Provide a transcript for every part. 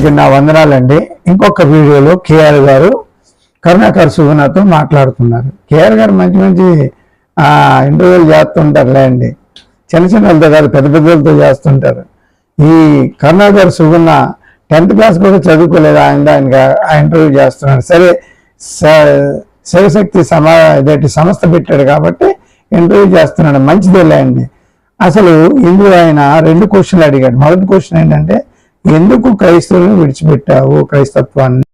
అందరికీ నా వందనాలండి. ఇంకొక వీడియోలో కేఆర్ గారు కరుణాకర్ సుగుణతో మాట్లాడుతున్నారు. కేఆర్ గారు మంచి మంచి ఇంటర్వ్యూలు చేస్తుంటారులే అండి. చిన్న చిన్న కాదు పెద్ద పెద్దలతో చేస్తుంటారు. ఈ కరుణాకర్ సుగుణ టెన్త్ క్లాస్ కూడా చదువుకోలేదు ఆయన ఆయన ఇంటర్వ్యూ చేస్తున్నాడు. సరే శివశక్తి సమా ఇదేంటి సంస్థ పెట్టాడు కాబట్టి ఇంటర్వ్యూ చేస్తున్నాడు. మంచిదేలే అండి. అసలు ఇందులో ఆయన రెండు క్వశ్చన్లు అడిగాడు. మొదటి క్వశ్చన్ ఏంటంటే ఎందుకు క్రైస్తవులను విడిచిపెట్టావు క్రైస్తత్వాన్ని?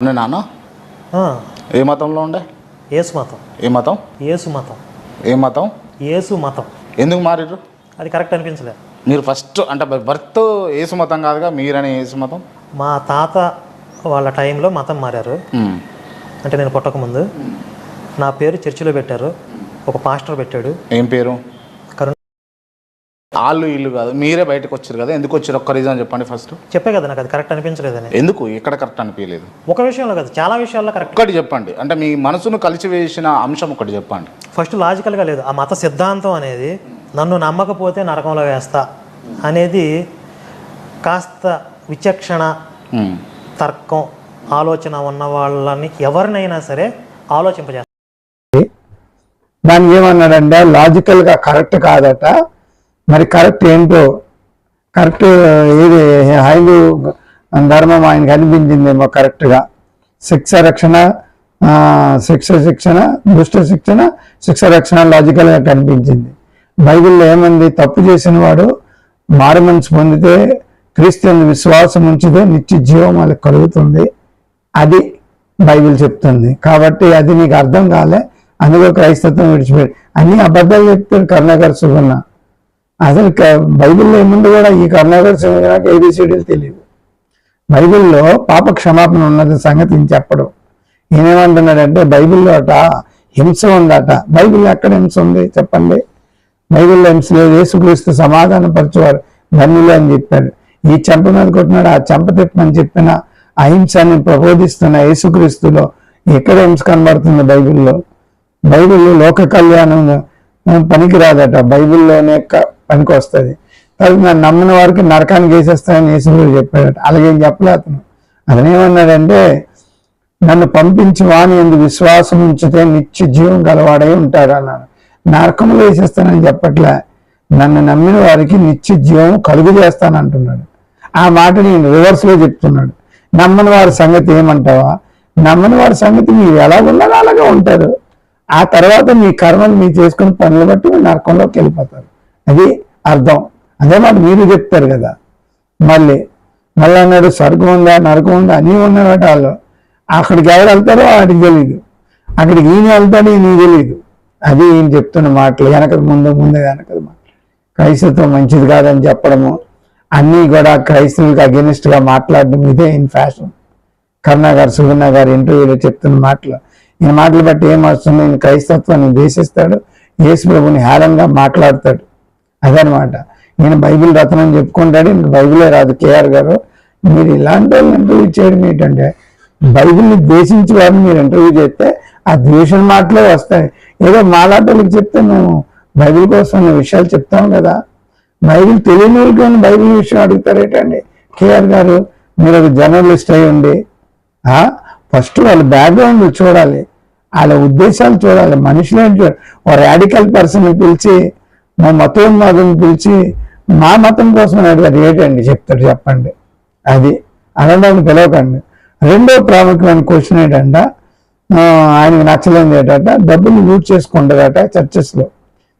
నాన్న? ఏ మతంలో ఉండే? యేసు మతం. ఏ మతం? యేసు మతం. ఏ మతం? యేసు మతం. ఎందుకు మారిర్రు? అది కరెక్ట్ అనిపించలే. మీరు ఫస్ట్ అంటే బర్త్ ఏసు మతం కాదుగా మీరనే ఏసు మతం? మా తాత వాళ్ళ టైంలో మతం మారారు. అంటే నేను పుట్టకముందు. నా పేరు చర్చిలో పెట్టారు. ఒక పాస్టర్ పెట్టాడు. ఏం పేరు? వాళ్ళు ఇల్లు కాదు మీరే బయటకు వచ్చారు కదా ఎందుకు వచ్చారు? ఒక్క రీజన్ చెప్పండి ఫస్ట్ చెప్పే కదా నాకు అది కరెక్ట్ అనిపించలేదని ఎందుకు? ఎక్కడ కరెక్ట్ అనిపించలేదు? ఒక విషయంలో కాదు చాలా విషయాల్లో కరెక్ట్ ఒక్కటి చెప్పండి. అంటే మీ మనసును కలిసివేసిన అంశం ఒకటి చెప్పండి. ఫస్ట్ లాజికల్గా లేదు ఆ మత సిద్ధాంతం అనేది నన్ను నమ్మకపోతే నరకంలో వేస్తా అనేది కాస్త విచక్షణ. తర్కం ఆలోచన ఉన్న వాళ్ళని ఎవరినైనా సరే ఆలోచింపజేస్తారు దానికి ఏమన్నాడంటే లాజికల్గా కరెక్ట్ కాదట. మరి కరెక్ట్ ఏంటో కరెక్ట్ ఏది హైందూ ధర్మం ఆయనకి అనిపించిందేమో కరెక్ట్గా. శిక్ష రక్షణ శిక్ష శిక్షణ దుష్ట శిక్షణ శిక్ష రక్షణ లాజికల్గా కనిపించింది. బైబిల్లో ఏమంది తప్పు చేసిన వాడు మారుమనిషి పొందితే క్రీస్తుని విశ్వాసం ఉంచితే నిత్య జీవం వాళ్ళకి కలుగుతుంది. అది బైబిల్ చెప్తుంది. కాబట్టి అది నీకు అర్థం కాలే అందులో క్రైస్తత్వం విడిచిపెట్టి అన్ని అబద్ధాలు చెప్తాడు కరుణాకర్ సుగన్న అసలు బైబిల్లో ఏముంది కూడా ఈ కరుణాకర్ నాకు ఏబిసిడీలు తెలియదు బైబిల్లో పాప క్షమాపణ ఉన్నది సంగతి చెప్పడం. ఈయనేమంటున్నాడంటే బైబిల్లో అట హింస ఉందట. బైబిల్లో ఎక్కడ హింస ఉంది చెప్పండి? బైబిల్లో హింస లేదు. యేసుక్రీస్తు సమాధానం పరిచేవారు ధన్యులు అని చెప్పాడు. ఈ చెంప మీద కొట్టినాడు ఆ చెంప తిప్పమని చెప్పిన అహింసని ప్రబోధిస్తున్న యేసుక్రీస్తులో ఎక్కడ హింస కనబడుతుంది బైబిల్లో? బైబిల్లో లోక కళ్యాణం పనికిరాదట. బైబిల్లోనే పనికి వస్తుంది తర్వాత నన్ను నమ్మిన వారికి నరకానికి వేసేస్తానని యేసుక్రీస్తు చెప్పాడట. అలాగేం చెప్పలే అతను. అతనేమన్నాడంటే నన్ను పంపించి వాని ఎందు విశ్వాసం ఉంచితే నిత్య జీవం గలవాడై ఉంటాడు అన్నాడు. నరకంలో వేసేస్తానని చెప్పట్లే. నన్ను నమ్మిన వారికి నిత్య జీవం కలుగు చేస్తానంటున్నాడు. ఆ మాట నేను రివర్స్లో చెప్తున్నాడు. నమ్మని వారి సంగతి ఏమంటావా? నమ్మని వారి సంగతి మీరు ఎలా ఉన్నారో అలాగే ఉంటారు. ఆ తర్వాత మీ కర్మలు మీరు చేసుకుని పనులు బట్టి మీరు నరకంలోకి వెళ్ళిపోతారు. అది అర్థం. అదే మాట మీరు చెప్తారు కదా. మళ్ళీ మళ్ళీ అన్నాడు స్వర్గం ఉందా నరకం ఉందా? అన్నీ ఉన్నాయట వాళ్ళు. అక్కడికి ఎవరు వెళ్తారో వాడికి తెలియదు అక్కడికి ఈయన వెళ్తాడు ఈయన తెలియదు అది ఈయన చెప్తున్న మాటలు వెనకది ముందు ముందే వెనకది మాటలు క్రైస్తత్వం మంచిది కాదని చెప్పడము అన్నీ కూడా క్రైస్తవులకు అగెనిస్ట్గా మాట్లాడడం ఇదే ఇన్ ఫ్యాషన్ కరుణా గారు సుగుణ గారు ఇంటర్వ్యూలో చెప్తున్న మాటలు. ఈయన మాటలు బట్టి ఏం వస్తుంది? ఈయన క్రైస్తత్వాన్ని ద్వేషిస్తాడు యేసు ప్రభుని హేళనగా మాట్లాడతాడు. అదనమాట. నేను బైబిల్ రత్నం చెప్పుకుంటాడు బైబిలే రాదు. కేఆర్ గారు మీరు ఇలాంటి వాళ్ళని ఇంటర్వ్యూ చేయడం ఏంటంటే బైబిల్ని ద్వేషించి వారిని మీరు ఇంటర్వ్యూ చేస్తే ఆ ద్వేషం మాటలే వస్తాయి. ఏదో మాలాటోళ్ళకి చెప్తే మేము బైబిల్ కోసం విషయాలు చెప్తాం కదా. బైబిల్ తెలియని వాళ్ళకి బైబిల్ విషయం అడుగుతారేటండి కేఆర్ గారు మీరు ఒక జర్నలిస్ట్ అయి ఉండి ఫస్ట్ వాళ్ళ బ్యాక్గ్రౌండ్ చూడాలి. వాళ్ళ ఉద్దేశాలు చూడాలి. మనుషులు ఏంటి? ఓ రాడికల్ పర్సన్ పిలిచి మా మతోన్మాదం పిలిచి మా మతం కోసం అడిగారు ఏంటండి? చెప్తాడు చెప్పండి. అది అనడానికి పిలవకండి. రెండో ప్రాముఖ్యమైన క్వశ్చన్ ఏంటంట? ఆయనకు నచ్చలేదు ఏంటంట డబ్బులు లూట్ చేసుకుంటారట చర్చెస్లో.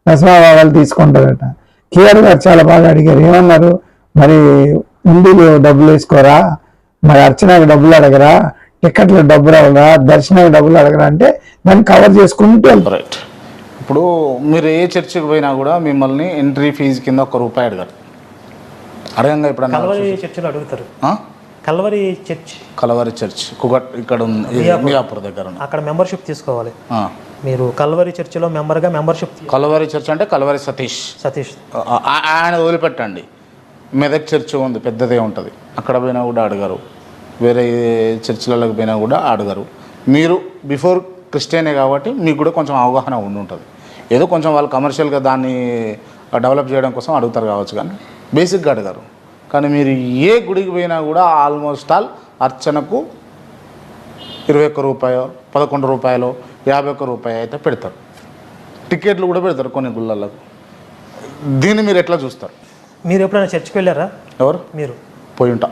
దశమాభాగాలు తీసుకుంటారట. కేఆర్ గారు చాలా బాగా అడిగారు. ఏమన్నారు? మరి ఉండిలో డబ్బులు వేసుకోరా? మరి అర్చనకు డబ్బులు అడగరా? టికెట్లు డబ్బులు అడగరా? దర్శనానికి డబ్బులు అడగరా? అంటే దాన్ని కవర్ చేసుకుంటూ వెళ్తారు. ఇప్పుడు మీరు ఏ చర్చికి పోయినా కూడా మిమ్మల్ని ఎంట్రీ ఫీజు కింద ఒక్క రూపాయి అడగారు. అడగంగా ఎప్పుడన్నా కల్వరి చర్చిలో అడుగుతారు? Calvary church. Calvary church. కుగట్ ఇక్కడ ఉంది. మియాపూర్. దగ్గర. అక్కడ మెంబర్షిప్ తీసుకోవాలి. మీరు కల్వరి చర్చిలో మెంబర్గా మెంబర్షిప్ కలవరి చర్చ్ అంటే కలవరి సతీష్. సతీష్. ఆయన వదిలిపెట్టండి. మెదక్ చర్చ్ ఉంది పెద్దదే ఉంటుంది. అక్కడ పోయినా కూడా అడగరు. వేరే చర్చిలకు పోయినా కూడా అడగరు. మీరు బిఫోర్ క్రిస్టియనే కాబట్టి మీకు కూడా కొంచెం అవగాహన ఉండి ఉంటుంది ఏదో కొంచెం వాళ్ళు కమర్షియల్గా దాన్ని డెవలప్ చేయడం కోసం అడుగుతారు కావచ్చు కానీ బేసిక్గా అడగరు. కానీ మీరు ఏ గుడికి పోయినా కూడా ఆల్మోస్ట్ ఆల్ అర్చనకు ఇరవై ఒక్క రూపాయో పదకొండు రూపాయలు యాభై ఒక్క రూపాయి అయితే పెడతారు. టికెట్లు కూడా పెడతారు కొన్ని గుళ్ళలకు. దీన్ని మీరు ఎట్లా చూస్తారు? మీరు ఎప్పుడైనా చర్చికి వెళ్ళారా? ఎవరు? మీరు. పోయి ఉంటా.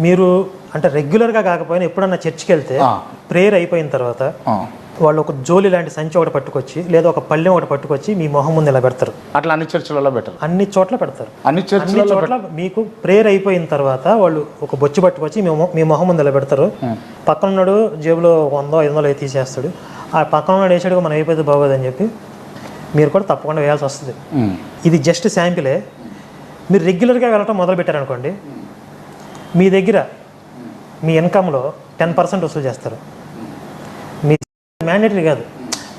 మీరు అంటే రెగ్యులర్గా కాకపోయినా ఎప్పుడన్నా చర్చికి వెళ్తే. ప్రేయర్ అయిపోయిన తర్వాత. వాళ్ళు ఒక జోలి లాంటి సంచి ఒకటి పట్టుకొచ్చి లేదా ఒక పళ్ళెం ఒకటి పట్టుకొచ్చి మీ మొహం ముందు ఇలా పెడతారు అట్లా అన్ని చర్చిలలో బెటర్ అన్ని చోట్ల పెడతారు. అన్ని చోట్ల మీకు ప్రేయర్ అయిపోయిన తర్వాత వాళ్ళు ఒక బొచ్చు పట్టుకొచ్చి మీ మొహం- ముందు ఇలా పెడతారు పక్కన ఉన్నాడు జేబులో వందో ఐదు వందలు అయితే తీసేస్తాడు. ఆ పక్కన ఉన్నాడు వేసాడు మనం అయిపోతే బాగోదని చెప్పి మీరు కూడా తప్పకుండా వేయాల్సి వస్తుంది. ఇది జస్ట్ శాంపిలే. మీరు రెగ్యులర్గా వెళ్ళటం మొదలు పెట్టారనుకోండి మీ దగ్గర మీ ఇన్కంలో టెన్ పర్సెంట్ వసూలు చేస్తారు. మ్యాండేటరీ కాదు.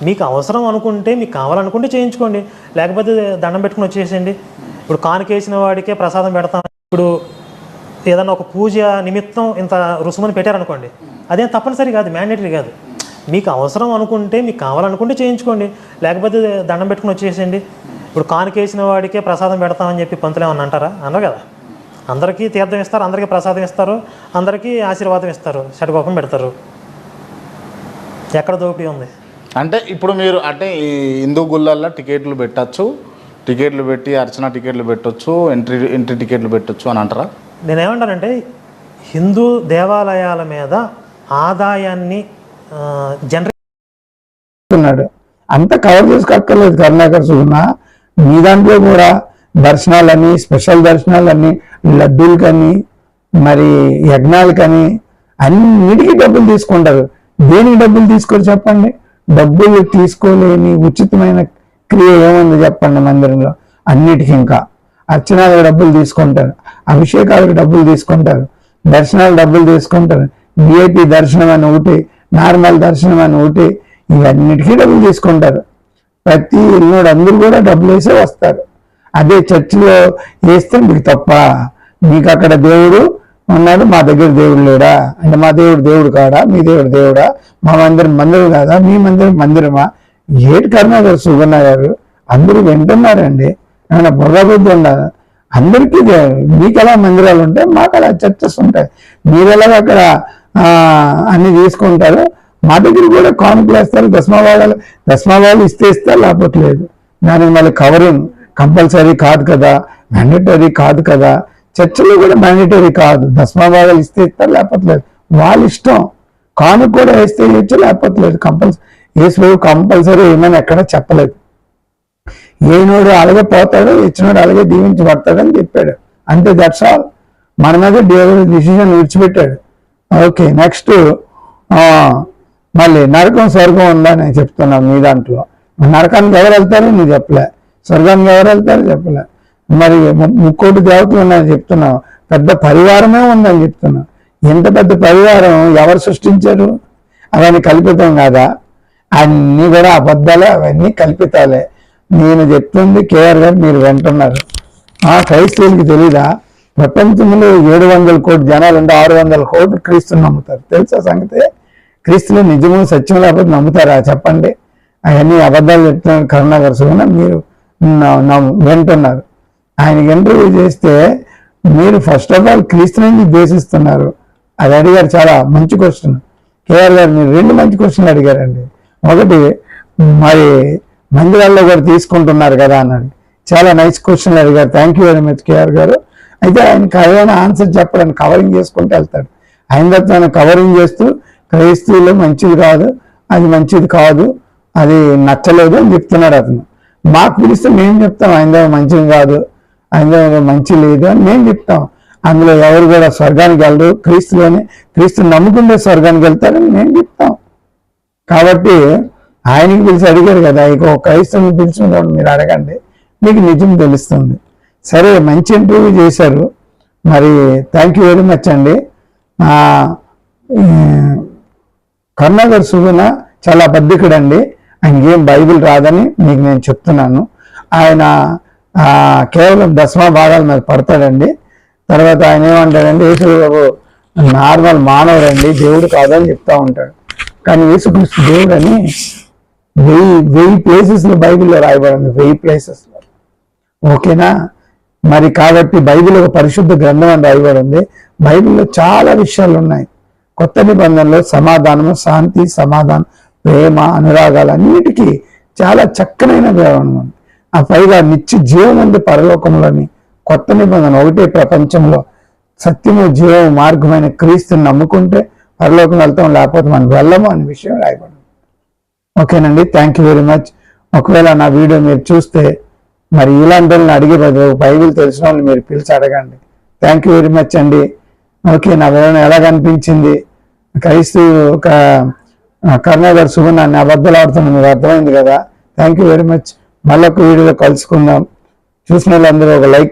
మీకు అవసరం అనుకుంటే మీకు కావాలనుకుంటే చేయించుకోండి. లేకపోతే దండం పెట్టుకుని వచ్చేసేయండి. ఇప్పుడు కానుకేసిన వాడికే ప్రసాదం పెడతాం ఇప్పుడు ఏదన్నా ఒక పూజ నిమిత్తం ఇంత రుసుమని పెట్టారనుకోండి అదేం తప్పనిసరి కాదు మ్యాండేటరీ కాదు. మీకు అవసరం అనుకుంటే మీకు కావాలనుకుంటే చేయించుకోండి. లేకపోతే దండం పెట్టుకుని వచ్చేసేయండి. ఇప్పుడు కానుకేసిన వాడికే ప్రసాదం పెడతామని చెప్పి పంతులు ఏమన్నా అంటారా? అన్నారు కదా. అందరికీ తీర్థం ఇస్తారు అందరికీ ప్రసాదం ఇస్తారు అందరికీ ఆశీర్వాదం ఇస్తారు షటగోపం పెడతారు. ఎక్కడ దోపిడీ ఉంది? అంటే ఇప్పుడు మీరు అంటే ఈ హిందూ గుళ్ళల్లో టికెట్లు పెట్టచ్చు టికెట్లు పెట్టి అర్చన టికెట్లు పెట్టొచ్చు ఎంట్రీ ఎంట్రీ టికెట్లు పెట్టొచ్చు అని అంటారా? నేనేమంటానంటే హిందూ దేవాలయాల మీద ఆదాయాన్ని జనరేట్ అంత కవర్ చేసుకోక్కర్లేదు. కరుణాకర్ సుగుణ మీ దాంట్లో కూడా దర్శనాలని స్పెషల్ దర్శనాలని లడ్డూలకని మరి యజ్ఞాలకని అన్నిటికీ డబ్బులు తీసుకుంటారు. దేనికి డబ్బులు తీసుకోరు చెప్పండి? డబ్బులు తీసుకోలేని ఉచితమైన క్రియ ఏముంది చెప్పండి మందిరంలో? అన్నిటికీ ఇంకా. అర్చనాలకు డబ్బులు తీసుకుంటారు. అభిషేకాలకు డబ్బులు తీసుకుంటారు. దర్శనాలు డబ్బులు తీసుకుంటారు. విఐపి దర్శనం అని ఒకటి నార్మల్ దర్శనం అని ఒకటి ఇవన్నిటికీ డబ్బులు తీసుకుంటారు. ప్రతి ఇల్లుడు అందరూ కూడా డబ్బులు వేసే వస్తారు. అదే చర్చిలో వేస్తే మీకు తప్ప మీకు అక్కడ దేవుడు ఉన్నాడు మా దగ్గర దేవుడు లేడా? అంటే మా దేవుడు దేవుడు కాడా? మీ దేవుడు దేవుడా? మా మందిరం మందిరం కాదా? మీ మందిరం మందిరమా? ఏటి కరుణాకర్ సుగన్న గారు? అందరూ వింటున్నారండి. ఏమైనా బుర్రబుద్ధి ఉండాలి? అందరికీ మీకు ఎలా మందిరాలు ఉంటాయి? మాకు అలా చర్చస్ ఉంటాయి? మీరు ఎలాగ అక్కడ అన్ని తీసుకుంటారు? మా దగ్గర కూడా కానుకలు వేస్తారు దశమావాళాలు దశమావాళాలు ఇస్తే ఇస్తే లేకపోతే లేదు. దానికి మళ్ళీ కవరింగ్. కంపల్సరీ కాదు కదా. మ్యాండటరీ కాదు కదా. చర్చలో కూడా మ్యాండేటరీ కాదు. దశమావాళాలు ఇస్తే ఇస్తారు లేకపోతే లేదు. వాళ్ళ ఇష్టం. కానుక కూడా వేస్తే ఇవ్వచ్చు లేకపోతే లేదు. కంపల్సరీ వేసి కంపల్సరీ ఏమని ఎక్కడ చెప్పలేదు. ఏనోడు అలాగే పోతాడు ఇచ్చినోడు అలాగే దీవించబడతాడని చెప్పాడు. అంతే దట్స్ ఆల్ మన మీద దేవుడు డిసిజన్ విడిచిపెట్టాడు. ఓకే నెక్స్ట్ మళ్ళీ నరకం స్వర్గం ఉందా నేను చెప్తున్నాను మీ దాంట్లో. నరకానికి ఎవరు వెళ్తారు? నువ్వు చెప్పలే. స్వర్గానికి ఎవరు వెళ్తారు? చెప్పలే. మరి ముక్కోటి దేవతలు ఉన్నాయని చెప్తున్నావు. పెద్ద పరివారమే ఉందని చెప్తున్నావు ఇంత పెద్ద పరివారం ఎవరు సృష్టించారు? అవన్నీ కల్పితం కాదా? అన్నీ కూడా అబద్ధాలే అవన్నీ కల్పితాలే. నేను చెప్తుంది కేఆర్ గారు మీరు వింటున్నారు. ఆ క్రైస్తవులకి తెలీదా? ప్రపంచంలో ఏడు వందల కోటి జనాలు ఉంటే ఆరు వందల కోట్లు క్రీస్తుని నమ్ముతారు. తెలుసా సంగతి? క్రీస్తులు నిజము సత్యం లేకపోతే నమ్ముతారా? చెప్పండి. అవన్నీ అబద్ధాలు చెప్తున్నారు కరుణాకర్ సుగుణ మీరు వింటున్నారు. ఆయనకి ఇంటర్వ్యూ చేస్తే మీరు ఫస్ట్ ఆఫ్ ఆల్ క్రీస్తుని ద్వేషిస్తున్నారు అది అడిగారు చాలా మంచి క్వశ్చన్ కేఆర్ గారు మీరు రెండు మంచి క్వశ్చన్లు అడిగారండి. ఒకటి మరి మందిరాల్లో కూడా తీసుకుంటున్నారు కదా అన్నాడు. చాలా నైస్ క్వశ్చన్లు అడిగారు. Thank you very much KR garu. అయితే ఆయనకి ఏదైనా ఆన్సర్ చెప్పడానికి కవరింగ్ చేసుకుంటూ వెళ్తాడు. ఆయన తర్వాత కవరింగ్ చేస్తూ క్రైస్తవులు మంచిది కాదు అది మంచిది కాదు అది నచ్చలేదు అని చెప్తున్నాడు అతను. మాకు పిలిస్తే మేము చెప్తాం ఆయన మంచిది కాదు. అందులో మంచి లేదు అని మేము చెప్తాం. అందులో ఎవరు కూడా స్వర్గానికి వెళ్ళరు. క్రీస్తులోనే క్రీస్తు నమ్ముకుంటే స్వర్గానికి వెళ్తారని మేము చెప్తాం. కాబట్టి ఆయనకి పిలిచి అడిగారు కదా ఇక ఒక క్రైస్తవుని పిలిచినప్పుడు మీరు అడగండి. మీకు నిజం తెలుస్తుంది. సరే మంచి ఇంటర్వ్యూ చేశారు. మరి థ్యాంక్ యూ వెరీ మచ్ అండి. ఆ, సుగుణ చాలా బద్ధికుడండి. ఆయనకేం బైబిల్ రాదని మీకు నేను చెప్తున్నాను. ఆయన కేవలం దశమా భాగాల మీద పడతాడండి. తర్వాత ఆయన ఏమంటాడండి యేసుప్రభు నార్మల్ మానవుడండి దేవుడు కాదని చెప్తా ఉంటాడు. కానీ యేసుక్రీస్తు దేవుడు అని వెయ్యి వెయ్యి ప్లేసెస్లో బైబిల్లో రాయబడింది వెయ్యి ప్లేసెస్లో ఓకేనా? మరి కాబట్టి బైబిల్ ఒక పరిశుద్ధ గ్రంథం అని రాయబడింది. బైబిల్లో చాలా విషయాలు ఉన్నాయి. కొత్త నిబంధనలో సమాధానము శాంతి సమాధానం ప్రేమ అనురాగాలు అన్నిటికీ చాలా చక్కనైన గ్రంథం ఉంది. ఆ పైగా నిత్య జీవం ఉంది పరలోకంలోని కొత్త నిబంధన ఒకటే ప్రపంచంలో సత్యము జీవము మార్గమైన క్రీస్తుని నమ్ముకుంటే పరలోకం వెళ్తాం లేకపోతే మనం వెళ్ళము అనే విషయం రాయబడింది. ఓకేనండి థ్యాంక్ యూ వెరీ మచ్ ఒకవేళ నా వీడియో మీరు చూస్తే మరి ఇలాంటి వాళ్ళని అడిగే బదులు బైబిల్ తెలిసిన వాళ్ళు మీరు పిలిచి అడగండి. థ్యాంక్ యూ వెరీ మచ్ అండి. ఓకే నా వివరణ ఎలా కనిపించింది? క్రైస్తు ఒక కర్ణాగర్ సుగుణాన్ని అబద్ధాలు ఆడుతున్నాను మీకు అర్థమైంది కదా. థ్యాంక్ యూ వెరీ మచ్ మళ్ళొక వీడియోలో కలుసుకుందాం. చూసిన వాళ్ళందరూ ఒక లైక్